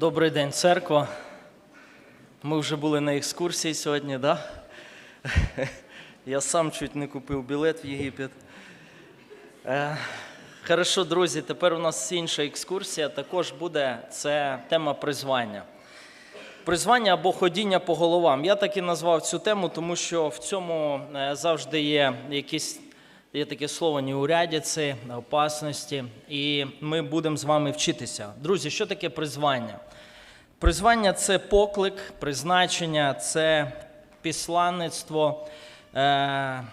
Добрий день, церква. Ми вже були на екскурсії сьогодні, да? Я сам чуть не купив білет в Єгипет. Е, Хорошо, друзі, тепер у нас інша екскурсія. Також буде це тема призвання. Призвання або ходіння по головам. Я так і назвав цю тему, тому що в цьому е, завжди є якісь є таке слово неурядиці, опасності, і ми будемо з вами вчитися. Друзі, що таке призвання? Призвання це поклик, призначення, це післанництво. Е,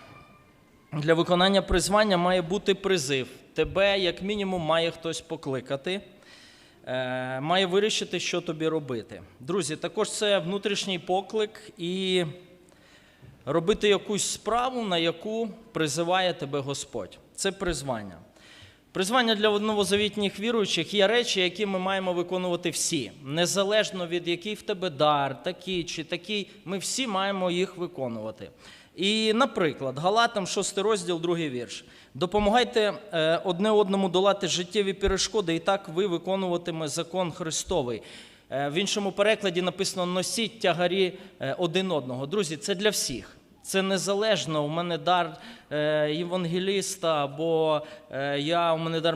Для виконання призвання має бути призив. Тебе, як мінімум, має хтось покликати, е, має вирішити, що тобі робити. Друзі, також це внутрішній поклик і робити якусь справу, на яку призиває тебе Господь. Це призвання. Призвання для новозавітніх віруючих є речі, які ми маємо виконувати всі. Незалежно від який в тебе дар, такий чи такий, ми всі маємо їх виконувати. І, наприклад, Галатам, 6 розділ, 2 вірш. Допомагайте е, одне одному долати життєві перешкоди, і так ви виконуватиме закон Христовий. Е, В іншому перекладі написано носіть тягарі е, один одного. Друзі, це для всіх. Це незалежно. У мене дар е, євангеліста, або я, у мене дар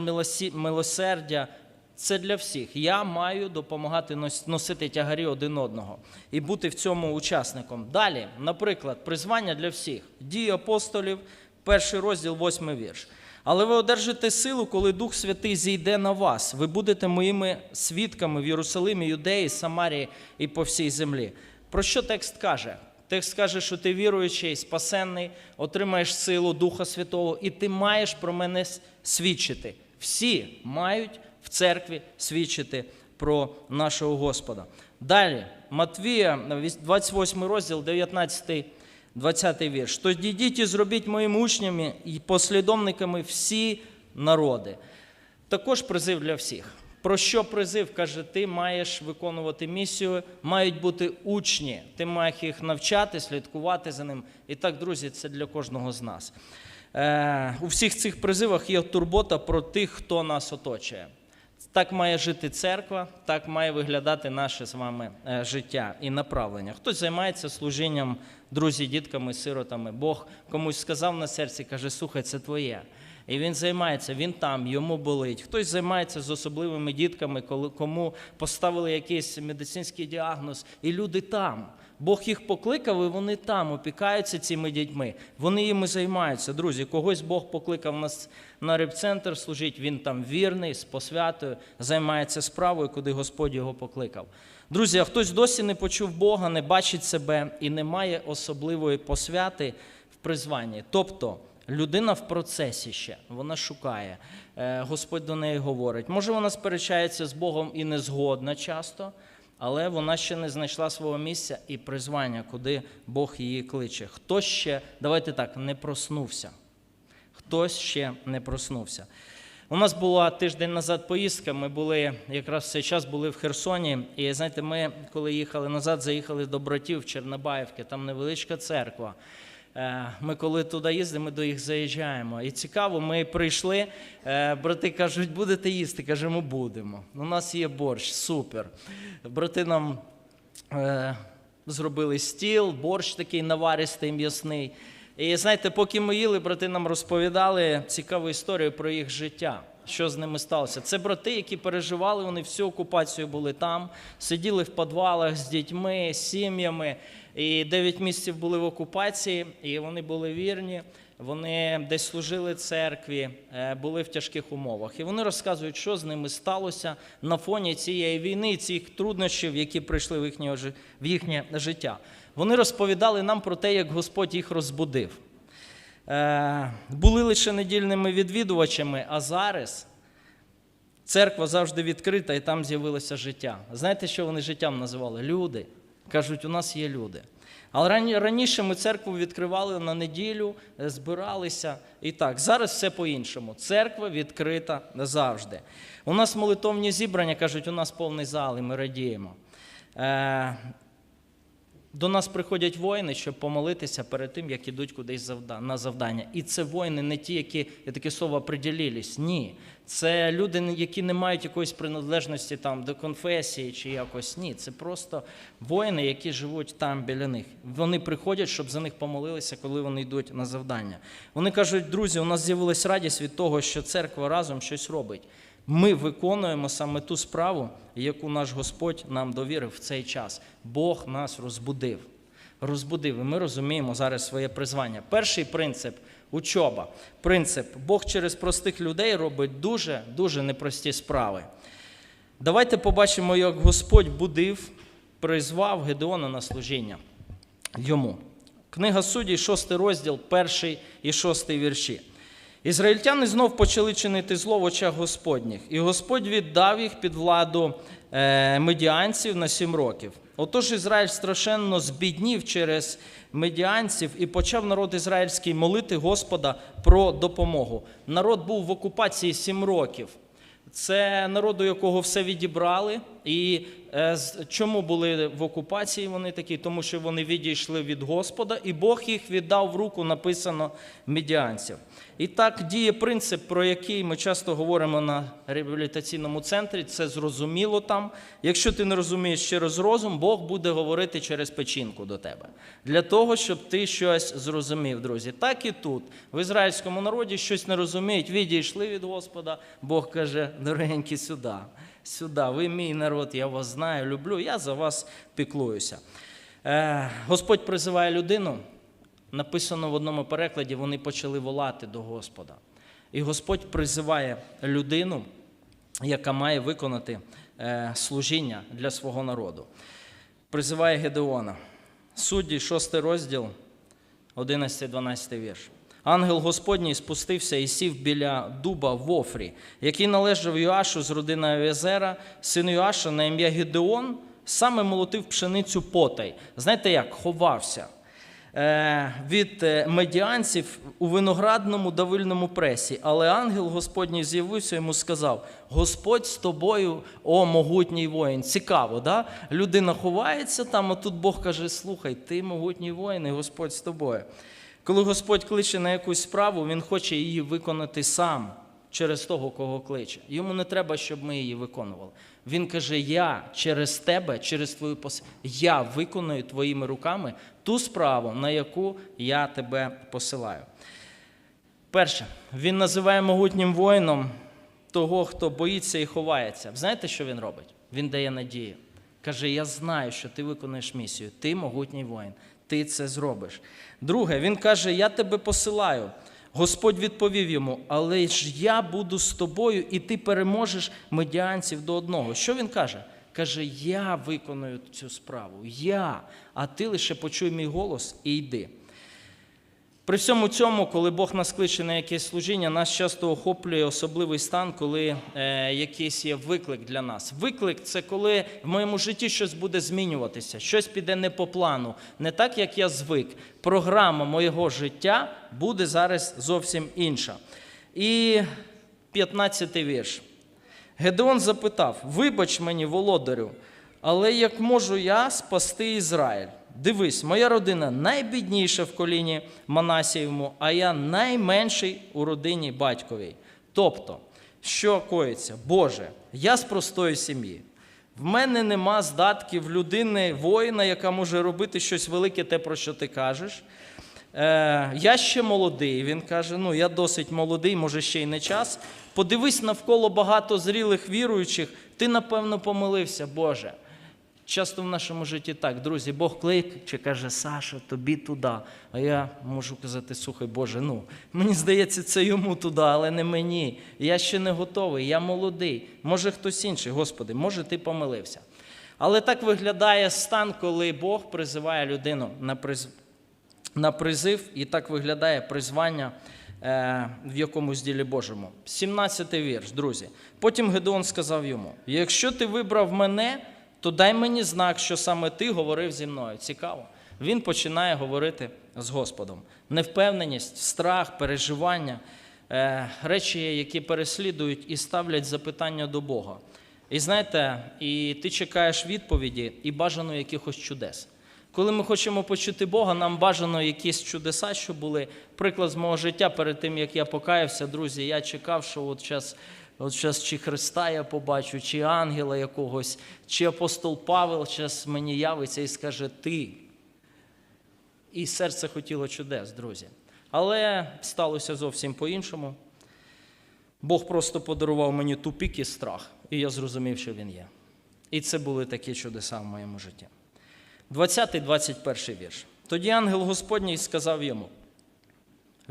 милосердя. Це для всіх. Я маю допомагати носити тягарі один одного і бути в цьому учасником. Далі, наприклад, призвання для всіх. Дії апостолів, перший розділ, восьмий вірш. Але ви одержите силу, коли Дух Святий зійде на вас. Ви будете моїми свідками в Єрусалимі, Юдеї, Самарії і по всій землі. Про що текст каже? Текст каже, що ти віруючий, спасенний, отримаєш силу Духа Святого, і ти маєш про мене свідчити. Всі мають в церкві свідчити про нашого Господа. Далі, Матвія, 28 розділ, 19, 20 вірш. Тоді йдіть і зробіть моїми учнями і послідовниками всі народи. Також призив для всіх. Про що призив? Каже, ти маєш виконувати місію, мають бути учні, ти маєш їх навчати, слідкувати за ним. І так, друзі, це для кожного з нас. Е, у всіх цих призивах є турбота про тих, хто нас оточує. Так має жити церква, так має виглядати наше з вами е, життя і направлення. Хтось займається служінням, друзі, дітками, сиротами. Бог комусь сказав на серці, каже, слухай, це твоє. І він займається, він там, йому болить. Хтось займається з особливими дітками, коли кому поставили якийсь медицинський діагноз, і люди там. Бог їх покликав, і вони там опікаються цими дітьми. Вони їми займаються. Друзі, когось Бог покликав нас на репцентр служить, він там вірний, з посвятою, займається справою, куди Господь його покликав. Друзі, а хтось досі не почув Бога, не бачить себе і не має особливої посвяти в призванні. Тобто, Людина в процесі ще, вона шукає. Е, Господь до неї говорить. Може, вона сперечається з Богом і не згодна часто, але вона ще не знайшла свого місця і призвання, куди Бог її кличе. Хтось ще, давайте так, не проснувся. Хтось ще не проснувся. У нас була тиждень назад поїздка. Ми були якраз в цей час були в Херсоні. І знаєте, ми, коли їхали назад, заїхали до братів в Чернобаївки, там невеличка церква. Е, Ми коли туди їздимо, ми до їх заїжджаємо. І цікаво, ми прийшли. е, Брати кажуть, будете їсти? Кажемо, будемо. У нас є борщ, супер. Брати нам е, зробили стіл, борщ такий наваристий, м'ясний. І знаєте, поки ми їли, брати нам розповідали цікаву історію про їх життя. Що з ними сталося? Це брати, які переживали, вони всю окупацію були там, сиділи в підвалах з дітьми, сім'ями. І 9 місяців були в окупації, і вони були вірні. Вони десь служили церкві, е, були в тяжких умовах. І вони розказують, що з ними сталося на фоні цієї війни, цих труднощів, які прийшли в їхнє, життя. Вони розповідали нам про те, як Господь їх розбудив. Е, Були лише недільними відвідувачами, а зараз церква завжди відкрита, і там з'явилося життя. Знаєте, що вони життям називали? Люди. Кажуть, у нас є люди. Але раніше ми церкву відкривали на неділю, е, збиралися і так. Зараз все по-іншому. Церква відкрита завжди. У нас молитовні зібрання кажуть, у нас повний зал, і ми радіємо. До нас приходять воїни, щоб помолитися перед тим, як ідуть кудись на завдання. І це воїни не ті, які я таке слово приділились. Ні. Це люди, які не мають якоїсь приналежності там до конфесії чи якось. Ні. Це просто воїни, які живуть там біля них. Вони приходять, щоб за них помолилися, коли вони йдуть на завдання. Вони кажуть, друзі, у нас з'явилась радість від того, що церква разом щось робить. Ми виконуємо саме ту справу, яку наш Господь нам довірив в цей час. Бог нас розбудив. Розбудив, і ми розуміємо зараз своє призвання. Перший принцип учоба. Принцип Бог через простих людей робить дуже дуже непрості справи. Давайте побачимо, як Господь будив, призвав Гедеона на служіння йому. Книга суддів, 6 розділ, 1 і 6 вірші. Ізраїльтяни знов почали чинити зло в очах Господніх, і Господь віддав їх під владу е, медіанців на сім років. Отож Ізраїль страшенно збіднів через медіанців і почав народ ізраїльський молити Господа про допомогу. Народ був в окупації сім років. Це народу, якого все відібрали. І е, чому були в окупації вони такі? Тому що вони відійшли від Господа, і Бог їх віддав в руку, написано медіанців. І так діє принцип, про який ми часто говоримо на реабілітаційному центрі. Це зрозуміло там. Якщо ти не розумієш через розум, Бог буде говорити через печінку до тебе. Для того, щоб ти щось зрозумів, друзі. Так і тут. В ізраїльському народі щось не розуміють, відійшли від Господа. Бог каже, дорогенькі, сюди, сюди. Ви мій народ, я вас знаю, люблю, я за вас піклуюся. Е, Господь призиває людину. Написано в одному перекладі, вони почали волати до Господа. І Господь призиває людину, яка має виконати е, служіння для свого народу. Призиває Гедеона. Судді, 6 розділ, 11-12 вірш. Ангел Господній спустився і сів біля дуба в Офрі, який належав Йоашу з родини Авіазера, син Йоаша на ім'я Гедеон, саме молотив пшеницю потай. Знаєте як? Ховався від е, медіанців у виноградному давильному пресі. Але ангел Господній з'явився йому сказав: Господь з тобою, о могутній воїн. Цікаво, да? Людина ховається там, а тут Бог каже: Слухай, ти могутній воїн, і Господь з тобою. Коли Господь кличе на якусь справу, Він хоче її виконати сам через того, кого кличе. Йому не треба, щоб ми її виконували. Він каже: Я через тебе, через твою пос... я виконую твоїми руками ту справу, на яку я тебе посилаю. Перше, він називає могутнім воїном того, хто боїться і ховається. Знаєте, що він робить? Він дає надію. Каже: Я знаю, що ти виконуєш місію. Ти могутній воїн, ти це зробиш. Друге, він каже: Я тебе посилаю. Господь відповів йому, але ж я буду з тобою, і ти переможеш медіанців до одного. Що він каже? Каже: Я виконую цю справу, я, а ти лише почуй мій голос і йди. При всьому цьому, коли Бог нас кличе на якесь служіння, нас часто охоплює особливий стан, коли е, якийсь є виклик для нас. Виклик це коли в моєму житті щось буде змінюватися, щось піде не по плану, не так, як я звик. Програма моєго життя буде зараз зовсім інша. І 15-й вірш. Гедеон запитав: Вибач мені, володарю, але як можу я спасти Ізраїль? Дивись, моя родина найбідніша в коліні Манасієвому, а я найменший у родині батьковій. Тобто, що коїться? Боже, я з простої сім'ї. В мене нема здатків людини, воїна, яка може робити щось велике, те, про що ти кажеш. Е, я ще молодий. Він каже: ну я досить молодий, може ще й не час. Подивись навколо багато зрілих віруючих. Ти, напевно, помилився, Боже. Часто в нашому житті так, друзі, Бог кличе, каже, Саша, тобі туди. А я можу казати, слухай, Боже, ну мені здається, це йому туди, але не мені. Я ще не готовий, я молодий. Може хтось інший, Господи, може ти помилився. Але так виглядає стан, коли Бог призиває людину на приз на призив, і так виглядає призвання е, в якомусь ділі Божому. 17-й вірш, друзі. Потім Гедеон сказав йому: якщо ти вибрав мене, то дай мені знак, що саме ти говорив зі мною. Цікаво. Він починає говорити з Господом. Невпевненість, страх, переживання, е, речі, які переслідують і ставлять запитання до Бога. І знаєте, і ти чекаєш відповіді і бажано якихось чудес. Коли ми хочемо почути Бога, нам бажано якісь чудеса, що були. Приклад з мого життя перед тим, як я покаявся, друзі, я чекав, що от зараз от щас чи Христа я побачу, чи ангела якогось, чи апостол Павел зараз мені явиться і скаже Ти. І серце хотіло чудес, друзі. Але сталося зовсім по-іншому. Бог просто подарував мені тупік і страх, і я зрозумів, що він є. І це були такі чудеса в моєму житті. 20-21 вірш. Тоді ангел Господній сказав йому: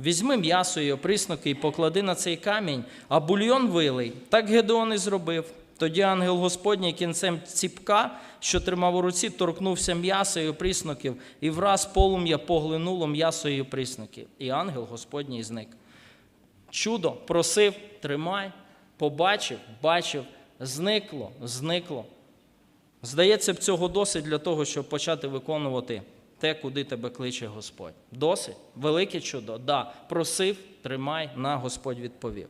Візьми м'ясо і оприсноки і поклади на цей камінь, а бульйон вилий. Так Гедеон і зробив. Тоді ангел Господній кінцем ціпка, що тримав у руці, торкнувся м'яса і оприсноків, і враз полум'я поглинуло м'ясо і оприсноків. І ангел Господній зник. Чудо просив, тримай, побачив, бачив, зникло, зникло. Здається, б цього досить для того, щоб почати виконувати те, куди тебе кличе Господь. Досить? Велике чудо? Да. Просив, тримай, на Господь відповів.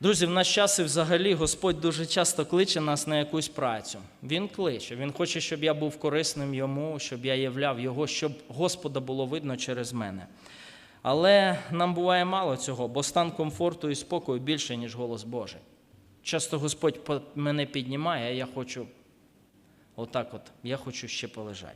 Друзі, в наш час і взагалі Господь дуже часто кличе нас на якусь працю. Він кличе, Він хоче, щоб я був корисним йому, щоб я являв Його, щоб Господа було видно через мене. Але нам буває мало цього, бо стан комфорту і спокою більше, ніж голос Божий. Часто Господь мене піднімає, а я хочу отак от, я хочу ще полежати.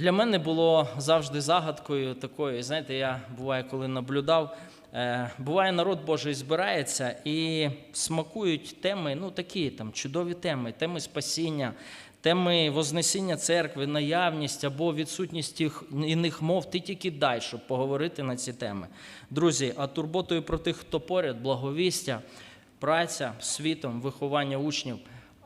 Для мене було завжди загадкою такою, знаєте, я буває, коли наблюдав, е, буває, народ Божий збирається і смакують теми, ну такі там чудові теми, теми спасіння, теми Вознесіння церкви, наявність або відсутність іних мов. Ти тільки дай, щоб поговорити на ці теми. Друзі, а турботою про тих, хто поряд, благовістя, праця світом, виховання учнів,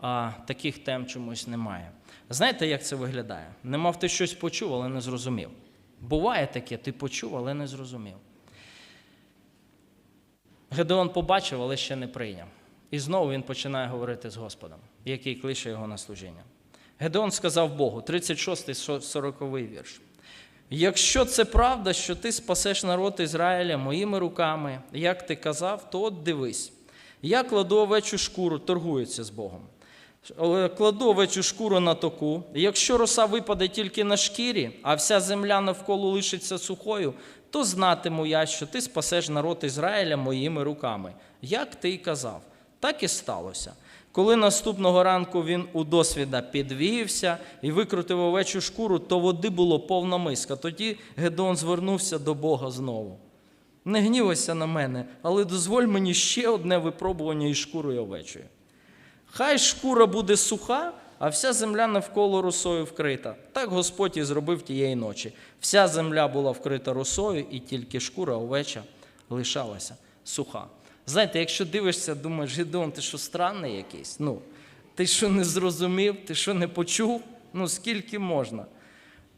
а таких тем чомусь немає. Знаєте, як це виглядає? Не мав ти щось почув, але не зрозумів. Буває таке, ти почув, але не зрозумів. Гедеон побачив, але ще не прийняв. І знову він починає говорити з Господом, який кличе його на служіння. Гедеон сказав Богу, 36-40 вірш. Якщо це правда, що ти спасеш народ Ізраїля моїми руками, як ти казав, то от дивись. Я кладу овечу шкуру, торгується з Богом. Але Кладу овечу шкуру на току. Якщо роса випаде тільки на шкірі, а вся земля навколо лишиться сухою, то знатиму я, що ти спасеш народ Ізраїля моїми руками, як ти й казав. Так і сталося. Коли наступного ранку він у досвіда підвівся і викрутив овечу шкуру, то води було повна миска. Тоді Гедеон звернувся до Бога знову. Не гнівайся на мене, але дозволь мені ще одне випробування із шкурою овечою. Хай шкура буде суха, а вся земля навколо росою вкрита. Так Господь і зробив тієї ночі. Вся земля була вкрита росою, і тільки шкура овеча лишалася суха. Знаєте, якщо дивишся, думаєш, Гідеон, ти що странний якийсь? Ну, ти що не зрозумів, ти що не почув? Ну скільки можна?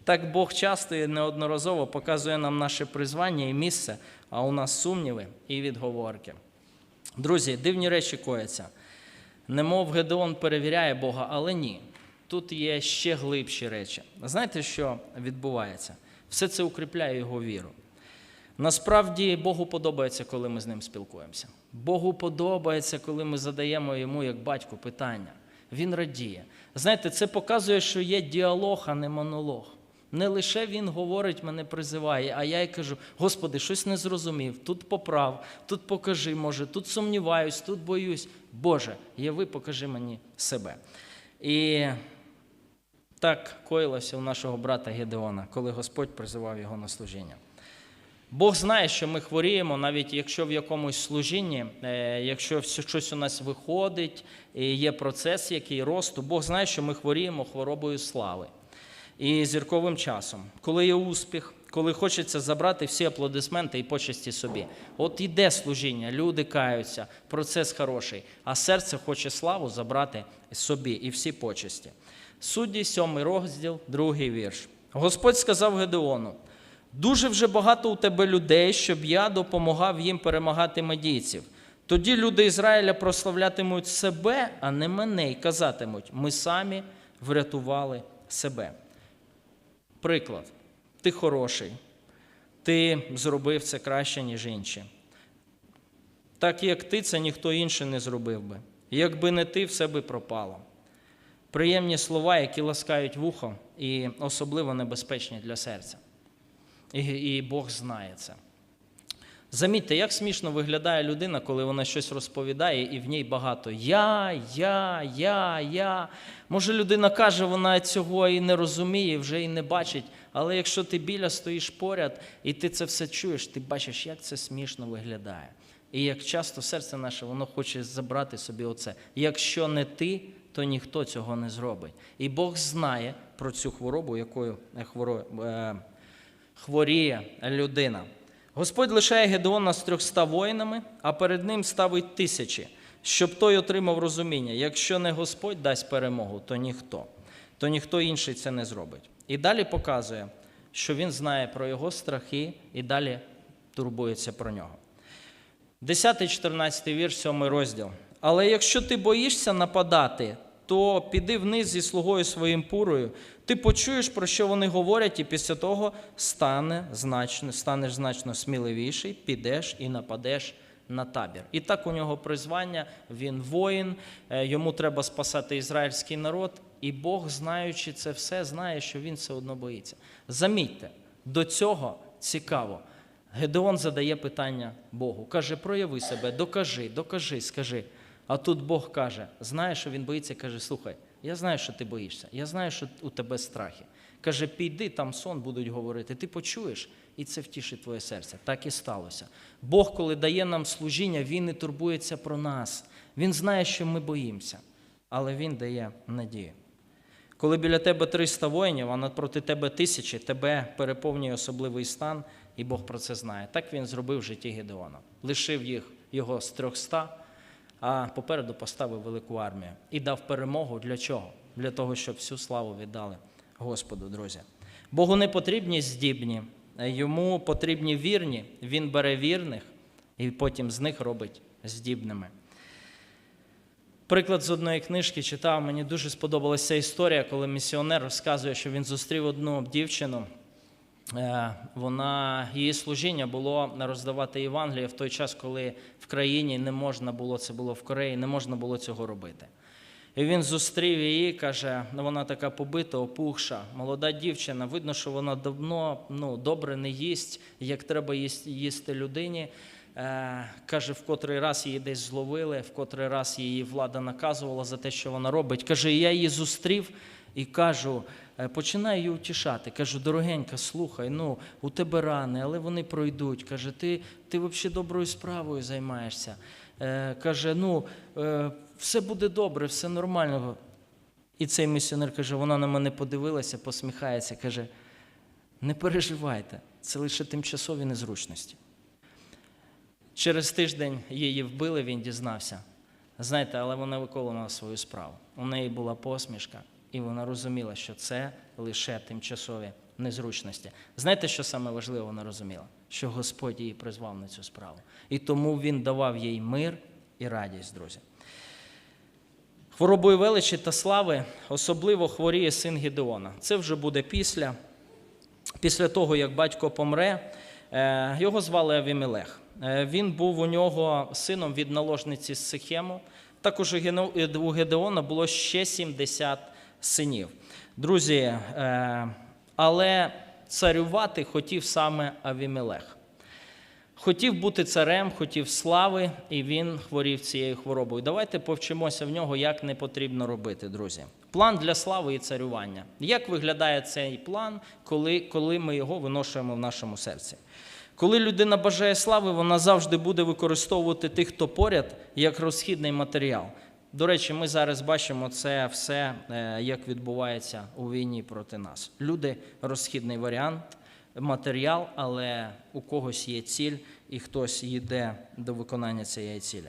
Так Бог часто і неодноразово показує нам наше призвання і місце, а у нас сумніви і відговорки. Друзі, дивні речі кояться. Немов Гедеон перевіряє Бога, але ні. Тут є ще глибші речі. Знаєте, що відбувається? Все це укріпляє його віру. Насправді Богу подобається, коли ми з ним спілкуємося. Богу подобається, коли ми задаємо йому як батьку питання. Він радіє. Знаєте, це показує, що є діалог, а не монолог. Не лише він говорить, мене призиває, а я й кажу: Господи, щось не зрозумів, тут поправ, тут покажи, може, тут сумніваюсь, тут боюсь. Боже, яви, покажи мені себе. І так коїлося у нашого брата Гедеона, коли Господь призивав його на служіння. Бог знає, що ми хворіємо, навіть якщо в якомусь служінні, е, якщо щось у нас виходить, і є процес, який росту, Бог знає, що ми хворіємо хворобою слави і зірковим часом, коли є успіх, коли хочеться забрати всі аплодисменти і почесті собі. От іде служіння, люди каються, процес хороший, а серце хоче славу забрати собі і всі почесті. Судді, сьомий розділ, другий вірш. Господь сказав Гедеону: Дуже вже багато у тебе людей, щоб я допомагав їм перемагати медійців. Тоді люди Ізраїля прославлятимуть себе, а не мене, і казатимуть: ми самі врятували себе. Приклад, ти хороший, ти зробив це краще, ніж інші. Так як ти, це ніхто інший не зробив би. Якби не ти, все би пропало. приємні слова, які ласкають вухо, і особливо небезпечні для серця. І, і Бог знає це. Замітьте, як смішно виглядає людина, коли вона щось розповідає, і в ній багато я, я, я, я. Може, людина каже, вона цього і не розуміє, вже і не бачить. Але якщо ти біля стоїш поряд і ти це все чуєш, ти бачиш, як це смішно виглядає. І як часто серце наше воно хоче забрати собі оце. Якщо не ти, то ніхто цього не зробить. І Бог знає про цю хворобу, якою е, е, хворіє людина. Господь лишає Гедеона з трьохста воїнами, а перед ним ставить тисячі, щоб той отримав розуміння. Якщо не Господь дасть перемогу, то ніхто, то ніхто інший це не зробить. І далі показує, що він знає про його страхи і далі турбується про нього. 10-14 вірш, 7 розділ. Але якщо ти боїшся нападати, то піди вниз зі слугою своїм пурою, ти почуєш, про що вони говорять, і після того стане значно, станеш значно сміливіший, підеш і нападеш на табір. І так у нього призвання, він воїн, е, йому треба спасати ізраїльський народ, і Бог, знаючи це все, знає, що він все одно боїться. Замітьте, до цього цікаво. Гедеон задає питання Богу. Каже, прояви себе, докажи, докажи, скажи. А тут Бог каже, знає, що він боїться, каже: слухай, я знаю, що ти боїшся, я знаю, що у тебе страхи. Каже, піди, там сон будуть говорити, ти почуєш, і це втішить твоє серце. Так і сталося. Бог, коли дає нам служіння, Він не турбується про нас. Він знає, що ми боїмося, але Він дає надію. Коли біля тебе 300 воїнів, а проти тебе тисячі, тебе переповнює особливий стан, і Бог про це знає. Так він зробив в житті Гедеона. Лишив їх його з 300, а попереду поставив велику армію і дав перемогу для чого? Для того, щоб всю славу віддали Господу, друзі. Богу не потрібні здібні, йому потрібні вірні. Він бере вірних і потім з них робить здібними. Приклад з одної книжки читав, мені дуже сподобалася історія, коли місіонер розказує, що він зустрів одну дівчину. Е, Вона, її служіння було роздавати Євангеліє в той час, коли в країні не можна було, це було в Кореї, не можна було цього робити. І він зустрів її, каже, ну вона така побита, опухша, молода дівчина. Видно, що вона давно ну, добре не їсть, як треба їсти, їсти людині. Е, каже, в котрий раз її десь зловили, в котрий раз її влада наказувала за те, що вона робить. Каже, я її зустрів і кажу, е, починаю її утішати. Кажу, дорогенька, слухай, ну у тебе рани, але вони пройдуть. Каже, ти, ти взагалі доброю справою займаєшся. Е, Каже, ну все буде добре, все нормально. І цей місіонер каже, вона на мене подивилася, посміхається, каже: не переживайте, це лише тимчасові незручності. Через тиждень її вбили, він дізнався. Знаєте, але вона виконувала свою справу. У неї була посмішка, і вона розуміла, що це лише тимчасові незручності. Знаєте, що саме важливе вона розуміла? Що Господь її призвав на цю справу. І тому він давав їй мир і радість, друзі. Хворобою величі та слави особливо хворіє син Гідеона. Це вже буде після, після того, як батько помре. Е, Його звали Авімелех. Е, Він був у нього сином від наложниці Сихему. Також у Гедеона було ще 70 синів. Друзі, е, але царювати хотів саме Авімелех. Хотів бути царем, хотів слави, і він хворів цією хворобою. Давайте повчимося в нього, як не потрібно робити, друзі. План для слави і царювання. Як виглядає цей план, коли, коли ми його виношуємо в нашому серці? Коли людина бажає слави, вона завжди буде використовувати тих, хто поряд, як розхідний матеріал. До речі, ми зараз бачимо це все, е, як відбувається у війні проти нас. Люди розхідний варіант, матеріал, але у когось є ціль, і хтось йде до виконання цієї цілі.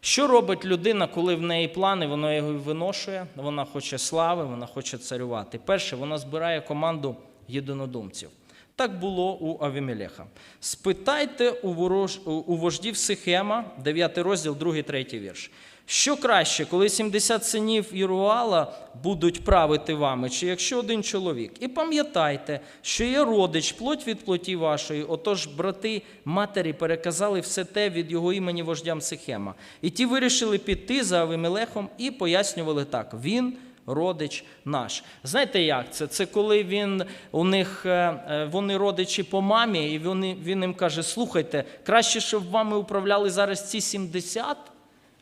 Що робить людина, коли в неї плани, вона його виношує, вона хоче слави, вона хоче царювати. Перше, вона збирає команду єдинодумців. Так було у Авімелеха. Спитайте у, ворож... у вождів Сихема, 9 розділ, 2, 3 вірш. Що краще, коли 70 синів Іруала будуть правити вами, чи якщо один чоловік? І пам'ятайте, що я родич, плоть від плоті вашої, отож брати матері переказали все те від його імені вождям Сихема. І ті вирішили піти за Авимелехом і пояснювали так: він родич наш. Знаєте як це? Це коли він у них е, е, вони родичі по мамі, і вони, він їм каже: слухайте, краще, щоб вами управляли зараз ці 70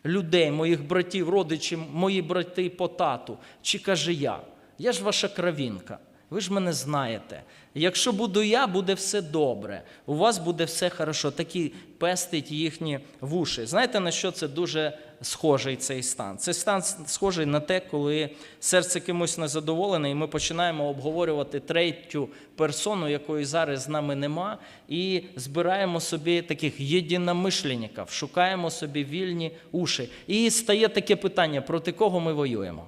людей, моїх братів, родичів, мої брати по тату, чи каже я. Я ж ваша кровінка. Ви ж мене знаєте. Якщо буду я, буде все добре. У вас буде все хорошо. Такі пестить їхні вуші. Знаєте, на що це дуже схожий цей стан? Це стан схожий на те, коли серце кимось незадоволене, і ми починаємо обговорювати третю персону, якої зараз з нами нема, і збираємо собі таких єдиномишленників, шукаємо собі вільні уші. І стає таке питання: проти кого ми воюємо?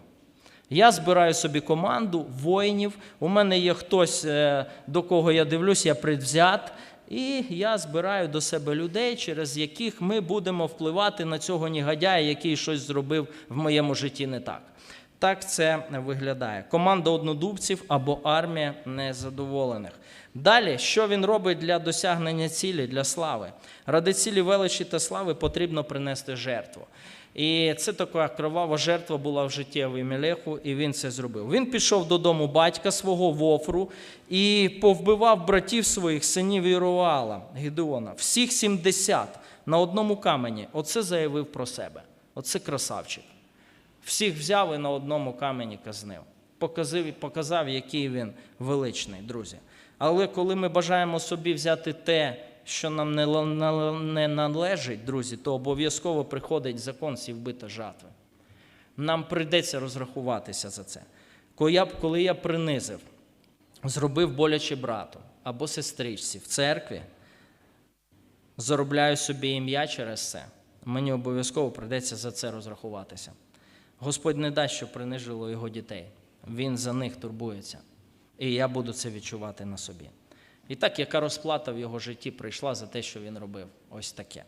Я збираю собі команду воїнів. У мене є хтось, е, до кого я дивлюсь, я предвзят. І я збираю до себе людей, через яких ми будемо впливати на цього негодяя, який щось зробив в моєму житті не так. Так це виглядає. Команда однодубців або армія незадоволених. Далі, що він робить для досягнення цілі, для слави? Ради цілі величі та слави потрібно принести жертву. І це така кровава жертва була в житті Авімелеху, і він це зробив. Він пішов додому батька свого Вофру і повбивав братів своїх синів Іруала, Гідеона. Всіх 70 на одному камені. Оце заявив про себе. Оце красавчик. Всіх взяв і на одному камені казнив. Показав, показав, який він величний, друзі. Але коли ми бажаємо собі взяти те, що нам не, належить, друзі, то обов'язково приходить закон сівби та жатви. Нам прийдеться розрахуватися за це. Коли я, коли я принизив, зробив боляче брату або сестричці в церкві, заробляю собі ім'я через це, мені обов'язково прийдеться за це розрахуватися. Господь не дасть, щоб принижило його дітей. Він за них турбується. І я буду це відчувати на собі. І так, яка розплата в його житті прийшла за те, що він робив? Ось таке.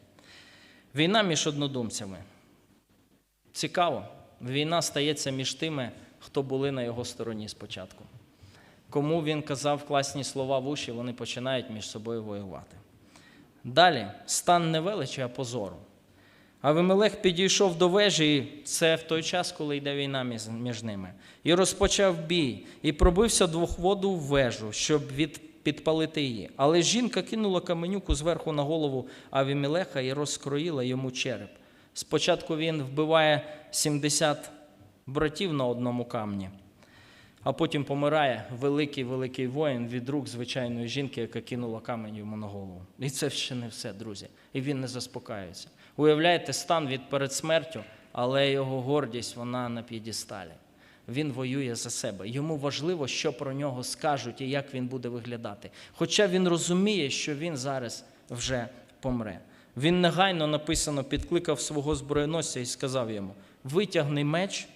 Війна між однодумцями. Цікаво. Війна стається між тими, хто були на його стороні спочатку. Кому він казав класні слова в уші, вони починають між собою воювати. Далі стан не величі, а позору. Авимелех підійшов до вежі, і це в той час, коли йде війна між, ними, і розпочав бій, і пробився двохводу в вежу, щоб від, підпалити її. Але жінка кинула каменюку зверху на голову Авімелеха і розкроїла йому череп. Спочатку він вбиває 70 братів на одному камні, а потім помирає великий великий воїн від рук звичайної жінки, яка кинула камінь йому на голову. І це ще не все, друзі. І він не заспокаюється. Уявляєте, стан від перед смертю, але його гордість вона на п'єдесталі. Він воює за себе. Йому важливо, що про нього скажуть і як він буде виглядати. Хоча він розуміє, що він зараз вже помре. Він негайно написано підкликав свого зброєносця і сказав йому: витягни меч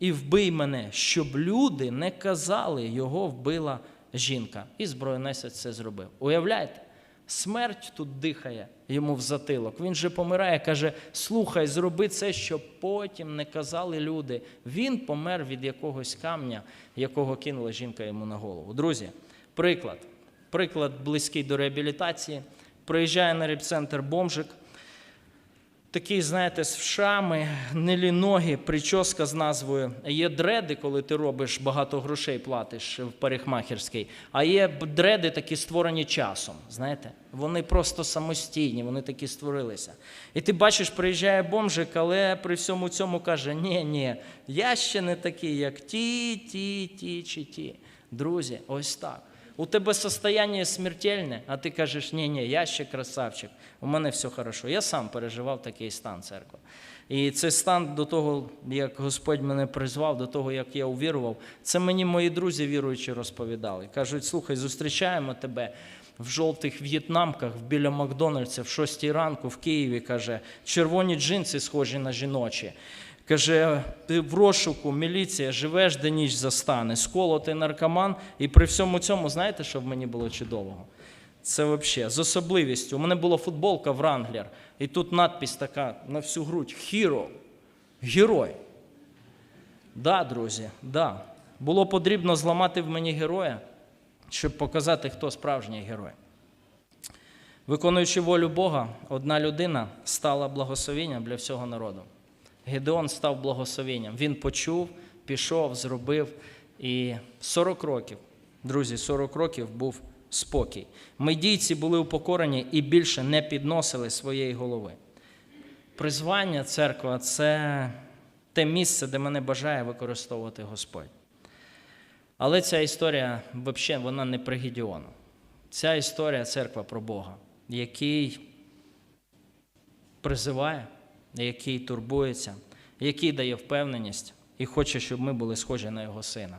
і вбий мене, щоб люди не казали, його вбила жінка. І зброєносець це зробив. Уявляєте? Смерть тут дихає йому в затилок. Він же помирає, каже: слухай, зроби це, щоб потім не казали люди. Він помер від якогось камня, якого кинула жінка йому на голову. Друзі, приклад. Приклад близький до реабілітації. Приїжджає на репцентр бомжик. Такий, знаєте, з вшами, неліногі, прическа з назвою. Є дреди, коли ти робиш багато грошей, платиш в парикмахерській, а є дреди такі створені часом. Знаєте, вони просто самостійні, вони такі створилися. І ти бачиш, приїжджає бомжик, але при всьому цьому каже: ні, ні, я ще не такий, як ті, ті, ті чи ті. Друзі, ось так. У тебе состояние смертельне, а ти кажеш, ні, ні, я ще красавчик, у мене все хорошо. Я сам переживав такий стан церкви. І цей стан до того, як Господь мене призвав, до того, як я увірував, це мені мої друзі віруючі розповідали. Кажуть, слухай, зустрічаємо тебе в жовтих в'єтнамках біля Макдональдса в 6 ранку в Києві, каже, червоні джинси схожі на жіночі. Каже, ти в розшуку, міліція, живеш де ніч застане, сколотий наркоман. І при всьому цьому, знаєте, що в мені було чудового? Це взагалі з особливістю. У мене була футболка Вранглер, і тут надпись така на всю грудь: Hero. Герой. Да, друзі, да. Було потрібно зламати в мені героя, щоб показати, хто справжній герой. Виконуючи волю Бога, одна людина стала благословенням для всього народу. Гедеон став благословенням. Він почув пішов, зробив. І 40 років, друзі, 40 років був спокій. Медійці були упокорені і більше не підносили своєї голови. Призвання церква це те місце, де мене бажає використовувати Господь. Але ця історія взагалі вона не про Гедіону. Ця історія церква про Бога, який призиває, який турбується, який дає впевненість і хоче, щоб ми були схожі на його сина,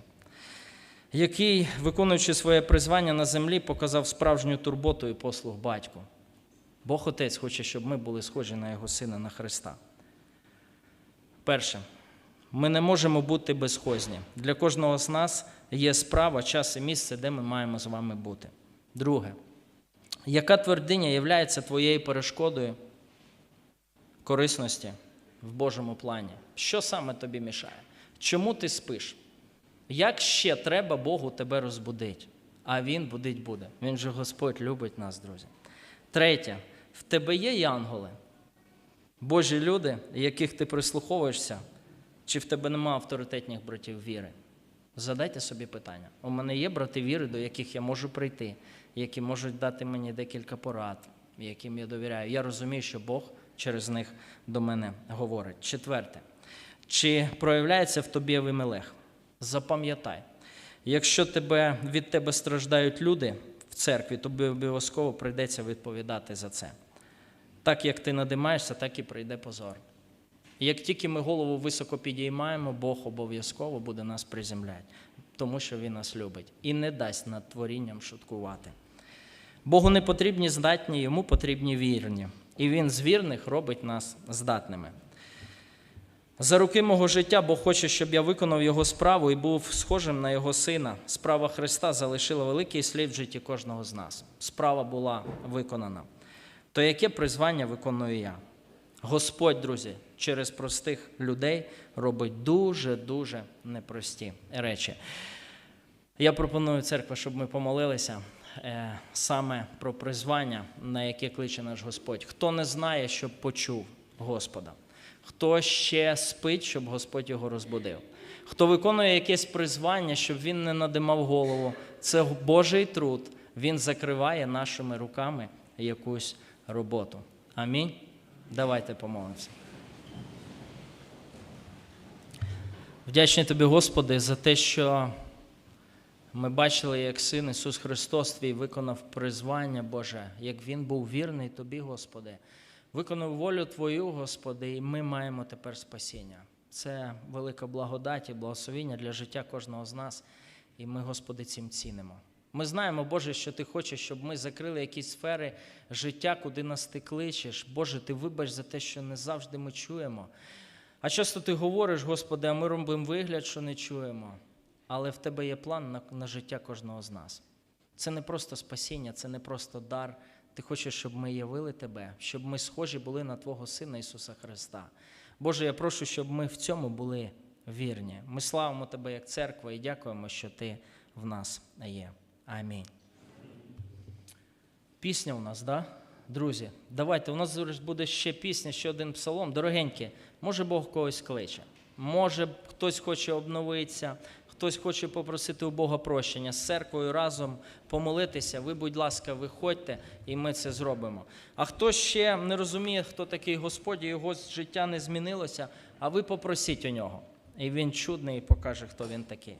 який, виконуючи своє призвання на землі, показав справжню турботу і послуг батьку. Бог Отець хоче, щоб ми були схожі на Його Сина, на Христа. Перше, ми не можемо бути безхозні. Для кожного з нас є справа, час і місце, де ми маємо з вами бути. Друге, яка твердиня є твоєю перешкодою корисності в Божому плані? Що саме тобі мішає? Чому ти спиш? Як ще треба Богу тебе розбудити? А Він будить буде. Він же Господь любить нас, друзі. Третє, в тебе є янголи, Божі люди, яких ти прислуховуєшся, чи в тебе нема авторитетних братів віри? Задайте собі питання. У мене є брати віри, до яких я можу прийти, які можуть дати мені декілька порад, яким я довіряю. Я розумію, що Бог через них до мене говорить. Четверте, чи проявляється в тобі Авімелех? Запам'ятай, якщо тебе, від тебе страждають люди в церкві, тобі обов'язково прийдеться відповідати за це. Так як ти надимаєшся, так і прийде позор. Як тільки ми голову високо підіймаємо, Бог обов'язково буде нас приземляти, тому що Він нас любить і не дасть над творінням шуткувати. Богу не потрібні здатні, йому потрібні вірні. І Він з вірних робить нас здатними. За роки мого життя Бог хоче, щоб я виконав його справу і був схожим на його сина. Справа Христа залишила великий слід в житті кожного з нас. Справа була виконана. То яке призвання виконую я? Господь, друзі, через простих людей робить дуже-дуже непрості речі. Я пропоную церкві, щоб ми помолилися саме про призвання, на яке кличе наш Господь. Хто не знає, щоб почув Господа, хто ще спить, щоб Господь його розбудив. Хто виконує якесь призвання, щоб він не надимав голову, це Божий труд. Він закриває нашими руками якусь роботу. Амінь. Давайте помолимося. Вдячний тобі, Господи, за те, що ми бачили, як Син Ісус Христос Твій виконав призвання Боже, як Він був вірний Тобі, Господи, виконав волю Твою, Господи, і ми маємо тепер спасіння. Це велика благодать і благословіння для життя кожного з нас, і ми, Господи, цим цінимо. Ми знаємо, Боже, що Ти хочеш, щоб ми закрили якісь сфери життя, куди нас ти кличеш. Боже, Ти вибач за те, що не завжди ми чуємо. А часто ти говориш, Господи, а ми робимо вигляд, що не чуємо. Але в Тебе є план на, на життя кожного з нас. Це не просто спасіння, це не просто дар. Ти хочеш, щоб ми явили Тебе, щоб ми схожі були на Твого Сина Ісуса Христа. Боже, я прошу, щоб ми в цьому були вірні. Ми славимо Тебе як церква і дякуємо, що Ти в нас є. Амінь. Пісня у нас, да? Друзі, давайте. У нас буде ще пісня, ще один псалом. Дорогенькі, може Бог когось кличе. Може, хтось хоче обновитися, хтось хоче попросити у Бога прощення з церквою разом помолитися. Ви, будь ласка, виходьте, і ми це зробимо. А хто ще не розуміє, хто такий Господь, і його життя не змінилося, а ви попросіть у нього. І він чудний і покаже, хто він такий.